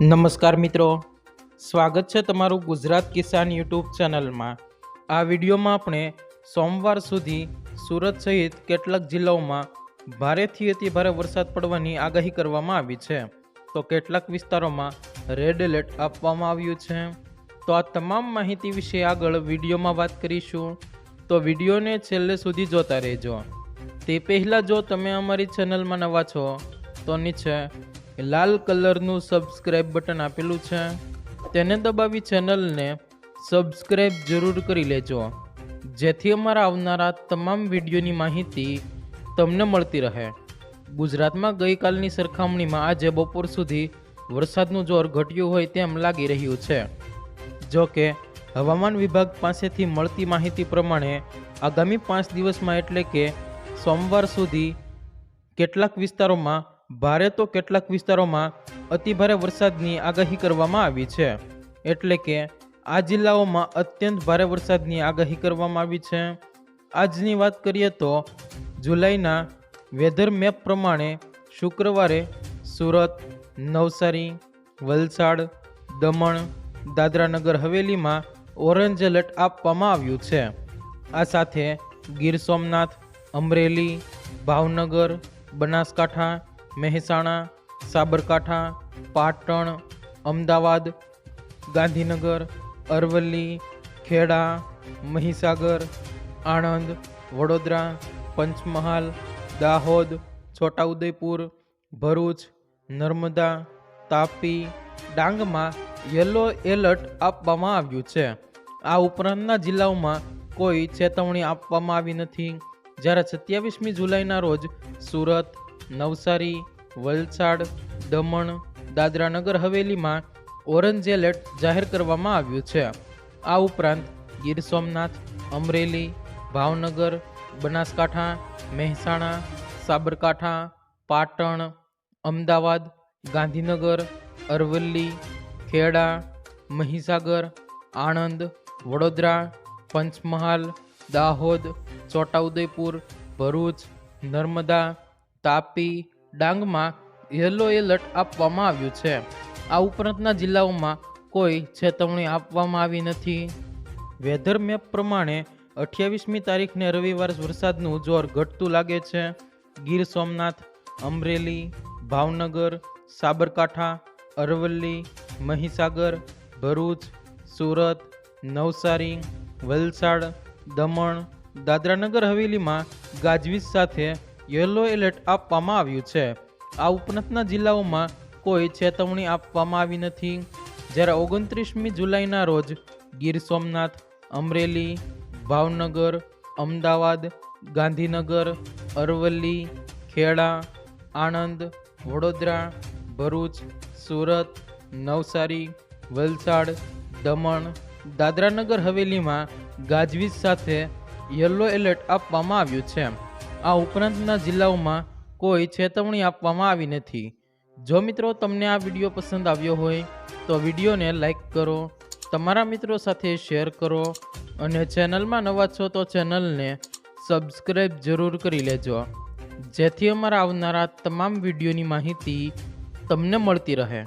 નમસ્કાર મિત્રો. સ્વાગત છે તમારું ગુજરાત કિસાન યુટ્યુબ ચેનલમાં. આ વિડીયોમાં આપણે સોમવાર સુધી સુરત સહિત કેટલાક જિલ્લાઓમાં ભારેથી અતિ ભારે વરસાદ પડવાની આગાહી કરવામાં આવી છે. તો કેટલાક વિસ્તારોમાં રેડ એલર્ટ આપવામાં આવ્યું છે. તો આ તમામ માહિતી વિશે આગળ વિડીયોમાં વાત કરીશું. તો વિડીયોને છેલ્લે સુધી જોતા રહેજો. તે પહેલાં જો તમે અમારી ચેનલમાં નવા છો, તો નીચે લાલ કલરનું સબસ્ક્રાઈબ બટન આપેલું છે. તેને દબાવી ચેનલને સબસ્ક્રાઈબ જરૂર કરી લેજો. જેથી અમારા આવનારા તમામ વિડીયોની માહિતી તમને મળતી રહે. ગુજરાતમાં ગઈકાલની સરખામણીમાં આજે બપોર સુધી વરસાદનું જોર ઘટ્યું હોય તેમ લાગી રહ્યું છે. જો કે, હવામાન વિભાગ પાસેથી મળતી માહિતી પ્રમાણે આગામી પાંચ દિવસમાં એટલે કે સોમવાર સુધી કેટલાક વિસ્તારોમાં ભારે તો કેટલાક વિસ્તારોમાં અતિભારે વરસાદની આગાહી કરવામાં આવી છે. એટલે કે આ જિલ્લાઓમાં અત્યંત ભારે વરસાદની આગાહી કરવામાં આવી છે. આજની વાત કરીએ તો જુલાઈના વેધર મેપ પ્રમાણે શુક્રવારે સુરત, નવસારી, વલસાડ, દમણ, દાદરાનગર હવેલીમાં ઓરેન્જ એલર્ટ આપવામાં આવ્યું છે. આ સાથે ગીર સોમનાથ, અમરેલી, ભાવનગર, બનાસકાંઠા મહેસાણા, સાબરકાંઠા, પાટણ, અમદાવાદ, ગાંધીનગર, અરવલ્લી, ખેડા, મહીસાગર, આણંદ, વડોદરા, પંચમહાલ, દાહોદ, છોટાઉદેપુર, ભરૂચ, નર્મદા, તાપી, ડાંગમાં યલો એલર્ટ આપવામાં આવ્યું છે. આ ઉપરાંતના જિલ્લાઓમાં કોઈ ચેતવણી આપવામાં આવી નથી. જ્યારે સત્યાવીસમી જુલાઈના રોજ સુરત નવસારી, વલસાડ, દમણ, દાદરાનગર, હવેલીમાં ઓરેન્જ એલર્ટ જાહેર કરવામાં આવ્યું છે. આ ઉપરાંત ગીર સોમનાથ, અમરેલી, ભાવનગર, બનાસકાંઠા, મહેસાણા, સાબરકાંઠા, પાટણ, અમદાવાદ, ગાંધીનગર, અરવલ્લી, ખેડા, મહીસાગર, આણંદ, વડોદરા, પંચમહાલ, દાહોદ, છોટાઉદેપુર, ભરૂચ, નર્મદા તાપી ડાંગમાં યલો એલર્ટ આપવામાં આવ્યું છે. આ ઉપરાંતના જિલ્લાઓમાં કોઈ ચેતવણી આપવામાં આવી નથી. વેધર મેપ પ્રમાણે અઠ્યાવીસમી તારીખને રવિવાર વરસાદનું જોર ઘટતું લાગે છે. ગીર સોમનાથ, અમરેલી, ભાવનગર, સાબરકાંઠા, અરવલ્લી, મહીસાગર, ભરૂચ, સુરત, નવસારી, વલસાડ, દમણ, દાદરાનગર હવેલીમાં ગાજવીજ સાથે યલો એલર્ટ આપવામાં આવ્યું છે. આ ઉપરાંતના જિલ્લાઓમાં કોઈ ચેતવણી આપવામાં આવી નથી. જ્યારે ઓગણત્રીસમી જુલાઈના રોજ ગીર સોમનાથ, અમરેલી, ભાવનગર, અમદાવાદ, ગાંધીનગર, અરવલ્લી, ખેડા, આણંદ, વડોદરા, ભરૂચ, સુરત, નવસારી, વલસાડ, દમણ, દાદરાનગર હવેલીમાં ગાજવીજ સાથે યલો એલર્ટ આપવામાં આવ્યું છે. આ ઉપરાંતના જિલ્લાઓમાં કોઈ ચેતવણી આપવામાં આવી નથી. જો મિત્રો તમને આ વીડિયો પસંદ આવ્યો હોય, તો વિડીયોને લાઈક કરો, તમારા મિત્રો સાથે શેર કરો અને ચેનલમાં નવા છો તો ચેનલને સબસ્ક્રાઈબ જરૂર કરી લેજો. જેથી અમારા આવનારા તમામ વિડીયોની માહિતી તમને મળતી રહે.